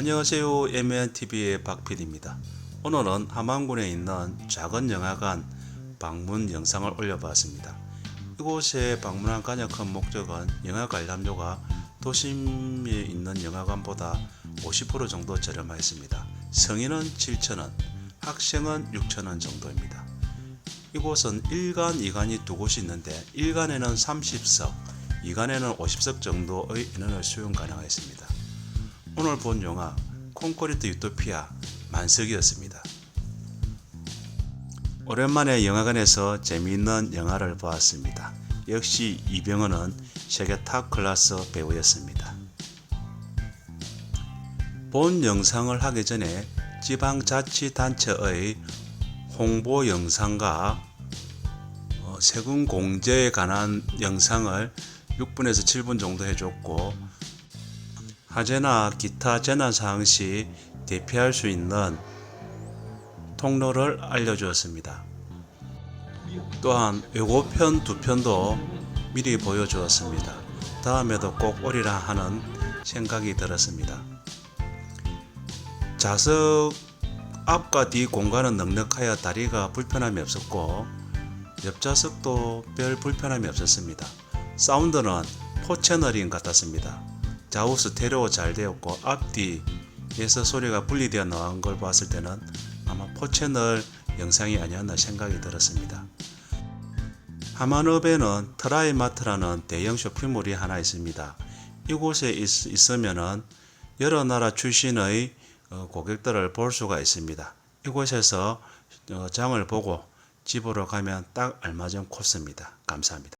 안녕하세요. MNTV의 박PD입니다. 오늘은 함안군에 있는 작은 영화관 방문 영상을 올려봤습니다. 이곳에 방문한 가장 큰 목적은 영화 관람료가 도심에 있는 영화관보다 50% 정도 저렴하였습니다. 성인은 7,000원, 학생은 6,000원 정도입니다. 이곳은 1관, 2관이 두 곳이 있는데 1관에는 30석, 2관에는 50석 정도의 인원을 수용 가능하였습니다. 오늘 본 영화 콘크리트 유토피아 만석이었습니다. 오랜만에 영화관에서 재미있는 영화를 보았습니다. 역시 이병헌은 세계 탑 클래스 배우였습니다. 본 영상을 하기 전에 지방자치단체의 홍보 영상과 어, 세금 공제에 관한 영상을 6분에서 7분 정도 해줬고 화재나 기타 재난 사항 시 대피할 수 있는 통로를 알려주었습니다. 또한 예고편 두 편도 미리 보여주었습니다. 다음에도 꼭 오리라 하는 생각이 들었습니다. 좌석 앞과 뒤 공간은 넉넉하여 다리가 불편함이 없었고 옆 좌석도 별 불편함이 없었습니다. 사운드는 포 채널인 같았습니다. 좌우 스테레오 잘 되었고 앞뒤에서 소리가 분리되어 나온 걸 봤을 때는 아마 포채널 영상이 아니었나 생각이 들었습니다. 하만읍에는 트라이마트라는 대형 쇼핑몰이 하나 있습니다. 이곳에 있, 있으면은 여러 나라 출신의 어, 고객들을 볼 수가 있습니다. 이곳에서 어, 장을 보고 집으로 가면 딱 알맞은 코스입니다. 감사합니다.